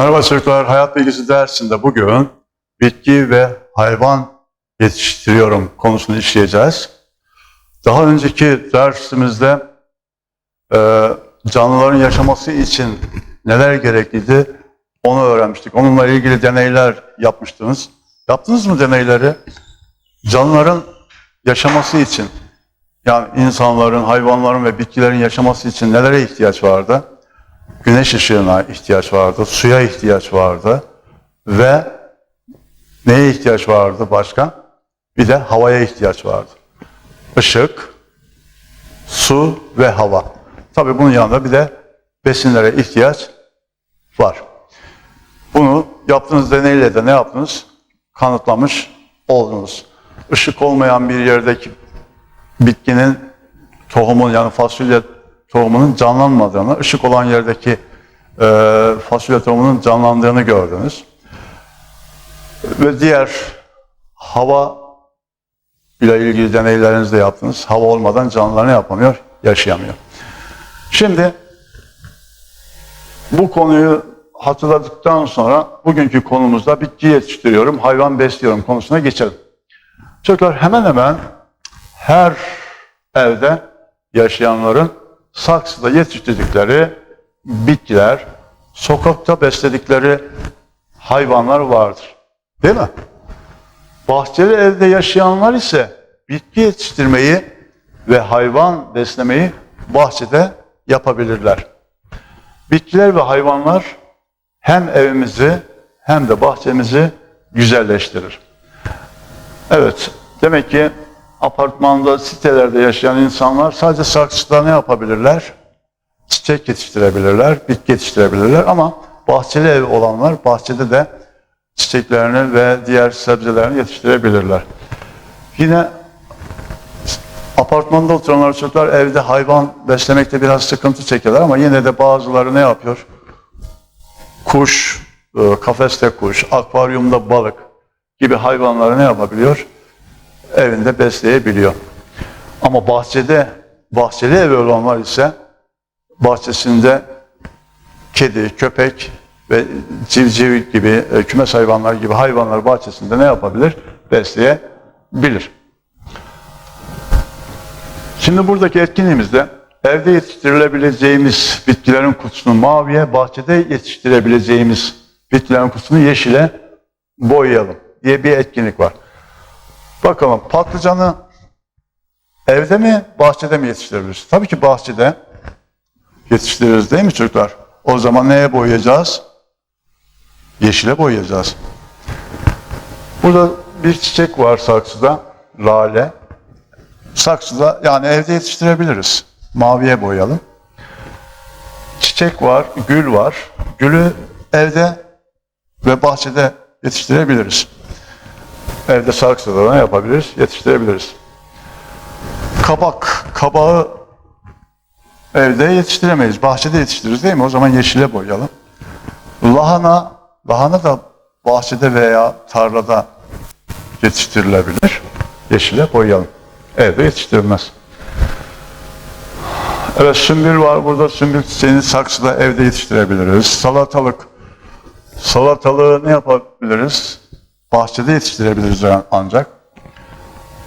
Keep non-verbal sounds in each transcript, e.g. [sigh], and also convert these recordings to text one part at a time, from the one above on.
Merhaba çocuklar, Hayat Bilgisi dersinde bugün bitki ve hayvan yetiştiriyorum konusunu işleyeceğiz. Daha önceki dersimizde e, canlıların yaşaması için neler gerekliydi onu öğrenmiştik. Onunla ilgili deneyler yapmıştınız. Yaptınız mı deneyleri? Canlıların yaşaması için, yani insanların, hayvanların ve bitkilerin yaşaması için nelere ihtiyaç vardı? Güneş ışığına ihtiyaç vardı, suya ihtiyaç vardı ve neye ihtiyaç vardı başka? Bir de havaya ihtiyaç vardı. Işık, su ve hava. Tabii bunun yanında bir de besinlere ihtiyaç var. Bunu yaptığınız deneyle de ne yaptınız? Kanıtlamış oldunuz. Işık olmayan bir yerdeki bitkinin tohumun yani fasulye tohumunun canlanmadığını, ışık olan yerdeki e, fasulye tohumunun canlandığını gördünüz. Ve diğer hava ile ilgili deneylerinizi de yaptınız. Hava olmadan canlılar ne yapamıyor? Yaşayamıyor. Şimdi bu konuyu hatırladıktan sonra bugünkü konumuzda bitki yetiştiriyorum, hayvan besliyorum konusuna geçelim. Çocuklar hemen hemen her evde yaşayanların saksıda yetiştirdikleri bitkiler, sokakta besledikleri hayvanlar vardır. Değil mi? Bahçeli evde yaşayanlar ise bitki yetiştirmeyi ve hayvan beslemeyi bahçede yapabilirler. Bitkiler ve hayvanlar hem evimizi hem de bahçemizi güzelleştirir. Evet, demek ki apartmanda, sitelerde yaşayan insanlar sadece saksıda ne yapabilirler? Çiçek yetiştirebilirler, bitki yetiştirebilirler ama bahçeli ev olanlar bahçede de çiçeklerini ve diğer sebzelerini yetiştirebilirler. Yine apartmanda oturanlar çocuklar evde hayvan beslemekte biraz sıkıntı çekiyorlar ama yine de bazıları ne yapıyor? Kuş, e, kafeste kuş, akvaryumda balık gibi hayvanları ne yapabiliyor? Evinde besleyebiliyor. Ama bahçede, bahçeli ev olanlar ise bahçesinde kedi, köpek ve civciv gibi, e, kümes hayvanlar gibi hayvanlar bahçesinde ne yapabilir? Besleyebilir. Şimdi buradaki etkinliğimizde evde yetiştirilebileceğimiz bitkilerin kutusunu maviye, bahçede yetiştirebileceğimiz bitkilerin kutusunu yeşile boyayalım diye bir etkinlik var. Bakalım patlıcanı evde mi, bahçede mi yetiştirebiliriz? Tabii ki bahçede yetiştiririz değil mi çocuklar? O zaman neye boyayacağız? Yeşile boyayacağız. Burada bir çiçek var saksıda, lale. Saksıda yani evde yetiştirebiliriz. Maviye boyayalım. Çiçek var, gül var. Gülü evde ve bahçede yetiştirebiliriz. Evde saksıda ne yapabiliriz? Yetiştirebiliriz. Kabak, kabağı evde yetiştiremeyiz. Bahçede yetiştiririz değil mi? O zaman yeşile boyayalım. Lahana, lahana da bahçede veya tarlada yetiştirilebilir. Yeşile boyayalım. Evde yetiştirilmez. Evet sümbül var burada. Sümbül çiçeğini saksıda evde yetiştirebiliriz. Salatalık. Salatalığı ne yapabiliriz? Bahçede yetiştirebiliriz ancak.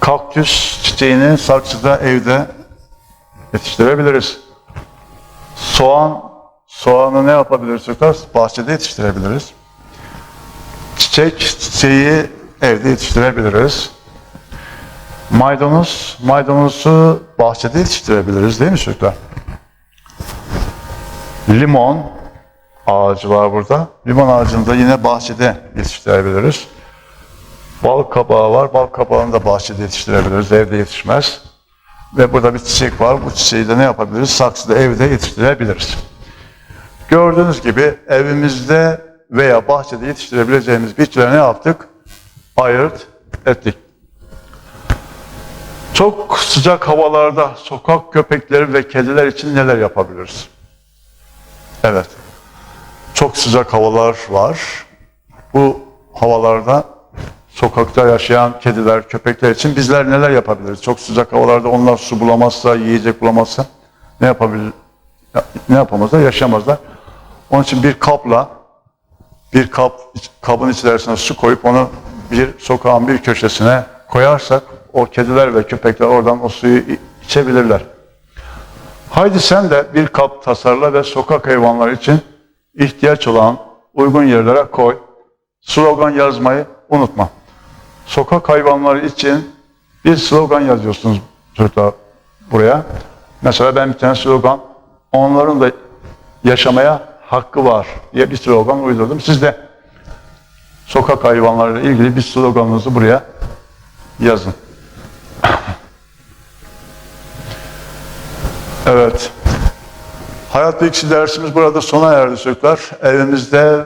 Kaktüs çiçeğini saksıda evde yetiştirebiliriz. Soğan, soğanı ne yapabiliriz çocuklar? Bahçede yetiştirebiliriz. Çiçek, çiçeği evde yetiştirebiliriz. Maydanoz, maydanozu bahçede yetiştirebiliriz değil mi çocuklar? Limon ağacı var burada. Limon ağacını da yine bahçede yetiştirebiliriz. Bal kabağı var. Bal kabağını da bahçede yetiştirebiliriz. Evde yetişmez. Ve burada bir çiçek var. Bu çiçeği de ne yapabiliriz? Saksıda evde yetiştirebiliriz. Gördüğünüz gibi evimizde veya bahçede yetiştirebileceğimiz bitkileri ne yaptık? Ayırt ettik. Çok sıcak havalarda sokak köpekleri ve kediler için neler yapabiliriz? Evet. Çok sıcak havalar var. Bu havalarda sokakta yaşayan kediler, köpekler için bizler neler yapabiliriz? Çok sıcak havalarda onlar su bulamazsa, yiyecek bulamazsa ne yapabilir? Ne yapamazlar? Yaşamazlar. Onun için bir kapla bir kap kabın içerisine su koyup onu bir sokağın bir köşesine koyarsak o kediler ve köpekler oradan o suyu içebilirler. Haydi sen de bir kap tasarla ve sokak hayvanları için ihtiyaç olan uygun yerlere koy. Slogan yazmayı unutma. Sokak hayvanları için bir slogan yazıyorsunuz çocuklar buraya. Mesela ben bir tane slogan, onların da yaşamaya hakkı var diye bir slogan uydurdum. Siz de sokak hayvanlarıyla ilgili bir sloganınızı buraya yazın. [laughs] Evet. Hayat bilgisi dersimiz burada sona erdi çocuklar. Evimizde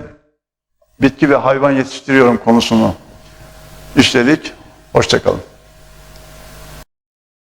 bitki ve hayvan yetiştiriyorum konusunu işledik. Hoşçakalın.